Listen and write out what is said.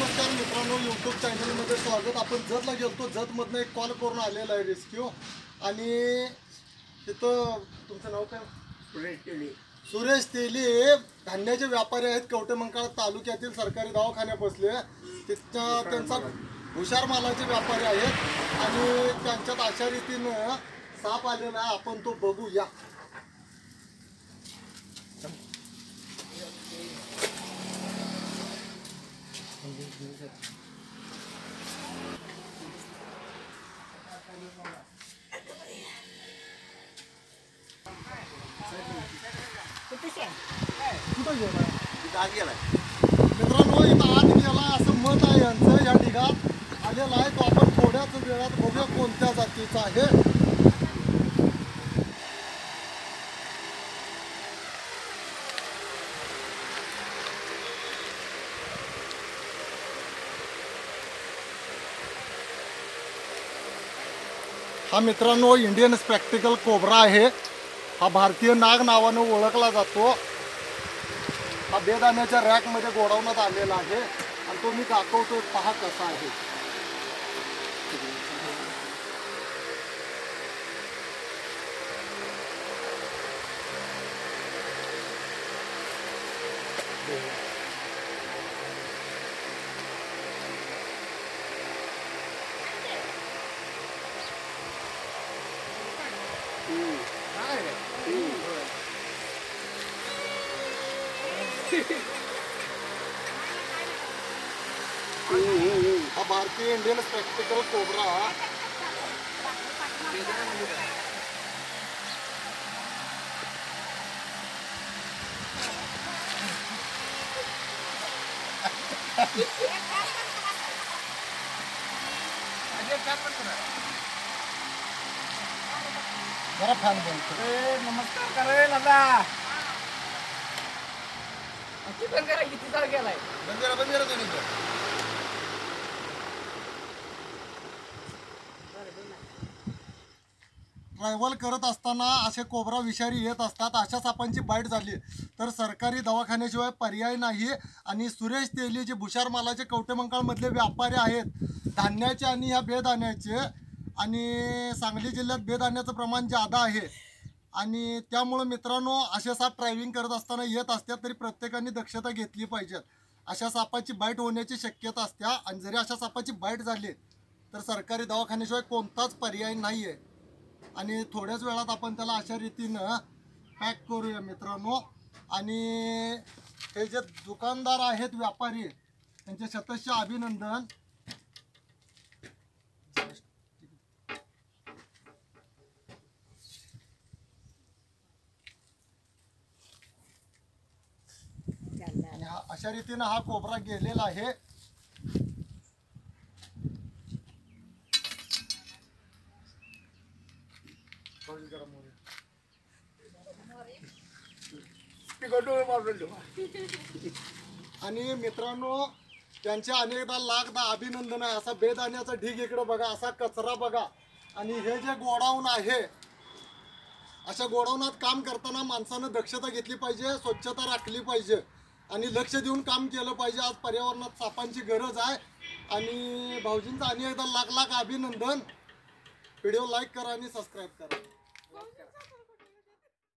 मित्रांनो यूट्यूब चॅनलमध्ये स्वागत. आपण जतला गेलतो. जतमधनं एक कॉल करून आलेला आहे रेस्क्यू आणि तिथं तुमचं नाव काय? सुरेश तेली. धान्याचे व्यापारी आहेत कवटेमंकाळ तालुक्यातील सरकारी दवाखान्यात बसले. तिथं त्यांचा हुशार मालाचे व्यापारी आहेत. आणि त्यांच्यात अशा रीतीनं साप आलेला आहे. आपण तो बघूया. कुठं मित्रांनो इथं आज गेला असं मत आहे यांचं. या ठिकाण आलेला आहे. तो आपण थोड्याच वेळात बघूया कोणत्या जातीचा आहे. हा मित्रांनो इंडियन स्पॅक्टिकल कोबरा आहे. हा भारतीय नाग नावानं ओळखला जातो. हा बेदाण्याच्या रॅकमध्ये गोडवण्यात आलेला आहे. आणि तो मी दाखवतो पहा कसा आहे. हा भारतीय इंडियन स्पॅक्टिकल कोबरा जरा फॅन बंद कर. नमस्कार करे दादा. किती पण करा किती चाल गेलाय ट्रॅव्हल करत असताना असे कोबरा विषारी येत असतात. अशा सापांची बाईट झाली. तर सरकारी दवाखान्याशिवाय पर्याय नाही आणि सुरेश तेली जे भुशार मालाचे कवटेमंकाळमधले व्यापारी आहेत धान्याचे आणि ह्या बेधान्याचे आणि सांगली जिल्ह्यात बेधान्याचं प्रमाण जादा आहे आणि त्यामुळं मित्रांनो असे साप ड्रायव्हिंग करत असताना येत असत्या तरी प्रत्येकाने दक्षता घेतली पाहिजे. अशा सापाची बाईट होण्याची शक्यता असत्या आणि जरी अशा सापाची बाईट झाली तर सरकारी दवाखान्याशिवाय कोणताच पर्याय नाही आहे आणि थोड्याच वेळात आपण त्याला अशा रीतीनं पॅक करूया मित्रांनो. आणि हे जे दुकानदार आहेत व्यापारी त्यांचे शतस्य अभिनंदन. अशा रीतीनं हा कोबरा गेलेला आहे. आणि मित्रांनो त्यांचे अनेकदा लाखदा अभिनंदन आहे. असा बेदाण्याचा ढीग इकडे बघा असा कचरा बघा. आणि हे जे गोडाऊन आहे अशा गोडाऊनात काम करताना माणसानं दक्षता घेतली पाहिजे स्वच्छता राखली पाहिजे. आणि लक्ष देऊन काम केलं पाहिजे. आज पर्यावरणात सापांची गरज आहे. आणि भाऊजींचं आणि एकदा लाख लाख अभिनंदन. व्हिडिओ लाईक करा आणि सबस्क्राईब करा.